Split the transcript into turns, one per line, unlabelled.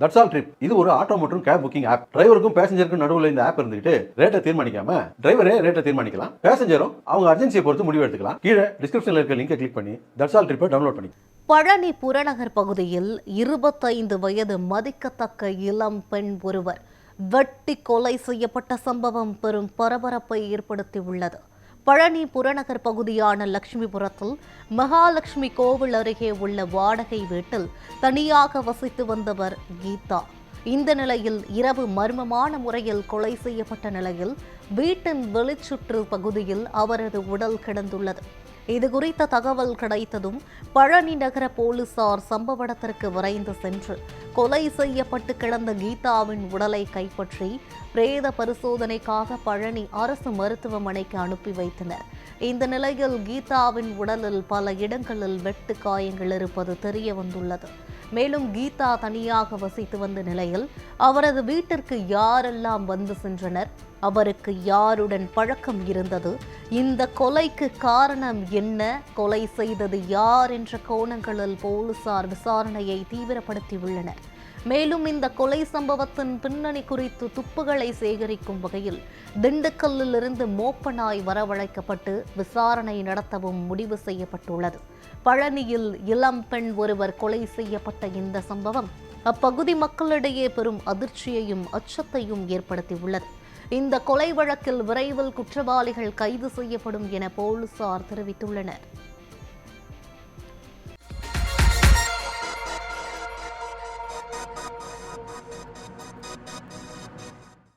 That's all trip இது ஒரு auto மற்றும் கேப் புக்கிங் ஆப் டிரைவருக்கும் பேசஞ்சருக்கும் நடுவில் இந்த ஆப் இருந்துட்டு ரேட்டை தீர்மானிக்காம டிரைவரே ரேட்டை தீர்மானிக்கலாம். பேசஞ்சரும் அவங்க அர்ஜென்சியை பொறுத்து முடிவு எடுத்துக்கலாம். கீழே டிஸ்கிரிப்ஷனில் இருக்க லிங்கை கிளிக் பண்ணி தட்ஸ் ஆல் ட்ரிப்பை டவுன்லோட் பண்ணி.
பழனி புறநகர் பகுதியில் இருபத்தைந்து வயது மதிக்கத்தக்க இளம் பெண் ஒருவர் வெட்டி கொலை செய்யப்பட்ட சம்பவம் பெரும் பரபரப்பை ஏற்படுத்தியுள்ளது. பழனி புறநகர் பகுதியான லட்சுமிபுரத்தில் மகாலட்சுமி கோவில் அருகே உள்ள வாடகை வீட்டில் தனியாக வசித்து வந்தவர் கீதா. இந்த நிலையில் இரவு மர்மமான முறையில் கொலை செய்யப்பட்ட நிலையில் வீட்டின் வெளிச்சுற்று பகுதியில் அவரது உடல் கிடந்துள்ளது. இது குறித்த தகவல் கிடைத்ததும் பழனி நகர போலீசார் சம்பவ இடத்திற்கு விரைந்து சென்று கொலை செய்யப்பட்டு கிடந்த கீதாவின் உடலை கைப்பற்றி பிரேத பரிசோதனைக்காக பழனி அரசு மருத்துவமனைக்கு அனுப்பி வைத்தனர். இந்த நிலையில் கீதாவின் உடலில் பல இடங்களில் வெட்டு காயங்கள் இருப்பது தெரிய வந்துள்ளது மேலும் கீதா தனியாக வசித்து வந்த நிலையில் அவரது வீட்டிற்கு யாரெல்லாம் வந்து சென்றனர்? அவருக்கு யாருடன் பழக்கம் இருந்தது? இந்த கொலைக்கு காரணம் என்ன? கொலை செய்தது யார் என்ற கோணங்களில் போலீசார் விசாரணையை தீவிரப்படுத்தியுள்ளனர். மேலும் இந்த கொலை சம்பவத்தின் பின்னணி குறித்து துப்புகளை சேகரிக்கும் வகையில் திண்டுக்கல்லில் இருந்து வரவழைக்கப்பட்டு விசாரணை நடத்தவும் முடிவு செய்யப்பட்டுள்ளது. பழனியில் இளம் பெண் ஒருவர் கொலை செய்யப்பட்ட இந்த சம்பவம் அப்பகுதி மக்களிடையே பெரும் அதிர்ச்சியையும் அச்சத்தையும் ஏற்படுத்தியுள்ளது. இந்த கொலை வழக்கில் விரைவில் குற்றவாளிகள் கைது செய்யப்படும் என போலீசார் தெரிவித்துள்ளனர்.